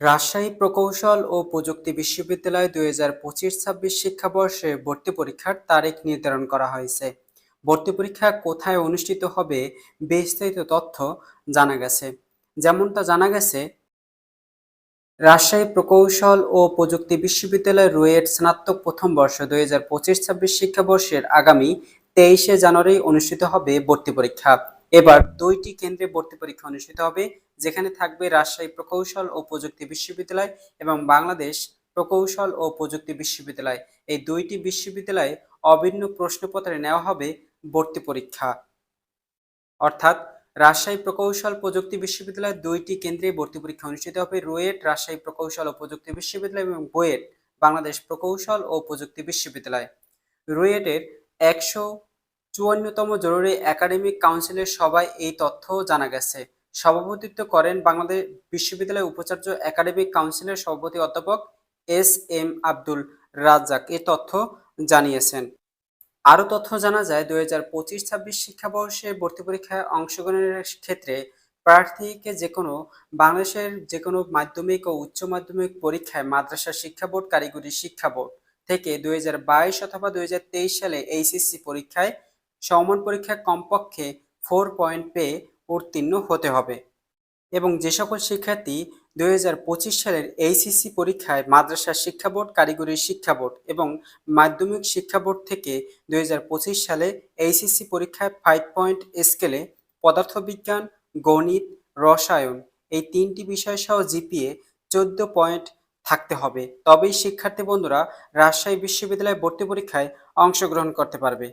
রাজশাহী প্রকৌশল ও প্রযুক্তি বিশ্ববিদ্যালয় দুই হাজার পঁচিশ ছাব্বিশ শিক্ষাবর্ষে ভর্তি পরীক্ষার তারিখ নির্ধারণ করা হয়েছে। ভর্তি পরীক্ষা কোথায় অনুষ্ঠিত হবে বিস্তারিত তথ্য জানা গেছে। যেমনটা জানা গেছে, রাজশাহী প্রকৌশল ও প্রযুক্তি বিশ্ববিদ্যালয় রুয়েট স্নাতক প্রথম বর্ষ দুই হাজার পঁচিশ ছাব্বিশ শিক্ষাবর্ষের আগামী তেইশে জানুয়ারি অনুষ্ঠিত হবে ভর্তি পরীক্ষা। এবার দুইটি কেন্দ্রে ভর্তি পরীক্ষা অনুষ্ঠিত হবে যেখানে থাকবে রাজশাহী প্রকৌশল ও প্রযুক্তি বিশ্ববিদ্যালয় এবং বাংলাদেশ প্রকৌশল ও প্রযুক্তি বিশ্ববিদ্যালয়। এই দুইটি বিশ্ববিদ্যালয়ে অভিন্ন প্রশ্নপত্রে নেওয়া হবে ভর্তি পরীক্ষা। অর্থাৎ রাজশাহী প্রকৌশল প্রযুক্তি বিশ্ববিদ্যালয়ের দুইটি কেন্দ্রে ভর্তি পরীক্ষা অনুষ্ঠিত হবে। রুয়েট, রাজশাহী প্রকৌশল ও প্রযুক্তি বিশ্ববিদ্যালয় এবং বুয়েট, বাংলাদেশ প্রকৌশল ও প্রযুক্তি বিশ্ববিদ্যালয়। রুয়েটের একশো চুয়ান্নতম জরুরি একাডেমিক কাউন্সিলের সভায় এই তথ্য জানা গেছে। সভাপতিত্ব করেন বাংলাদেশ বিশ্ববিদ্যালয় উপাচার্য একাডেমিক কাউন্সিলের সভাপতি অধ্যাপক এস এম আব্দুল রাজ্জাক এ তথ্য জানিয়েছেন। আরও তথ্য জানা যায়, দুই হাজার পঁচিশ ছাব্বিশ শিক্ষাবর্ষে ভর্তি পরীক্ষায় অংশগ্রহণের ক্ষেত্রে প্রার্থীকে যে কোনো বাংলাদেশের যে কোনো মাধ্যমিক ও উচ্চ মাধ্যমিক পরীক্ষায় মাদ্রাসা শিক্ষা বোর্ড কারিগরি শিক্ষা বোর্ড থেকে দুই হাজার বাইশ অথবা দুই হাজার তেইশ সালে এইচএসসি পরীক্ষায় সমমান পরীক্ষায় কমপক্ষে ফোর পয়েন্ট পেয়ে উত্তীর্ণ হতে হবে। এবং যে সকল শিক্ষার্থী দুই হাজার পঁচিশ সালের এইচএসসি পরীক্ষায় মাদ্রাসা শিক্ষা বোর্ড, কারিগরি শিক্ষা বোর্ড এবং মাধ্যমিক শিক্ষা বোর্ড থেকে দুই হাজার পঁচিশ সালে এইচএসসি পরীক্ষায় ফাইভ পয়েন্ট স্কেলে পদার্থবিজ্ঞান, গণিত, রসায়ন এই তিনটি বিষয় সহ জিপিএ চোদ্দ পয়েন্ট থাকতে হবে। তবেই শিক্ষার্থী বন্ধুরা রাজশাহী বিশ্ববিদ্যালয়ে ভর্তি পরীক্ষায় অংশগ্রহণ করতে পারবে।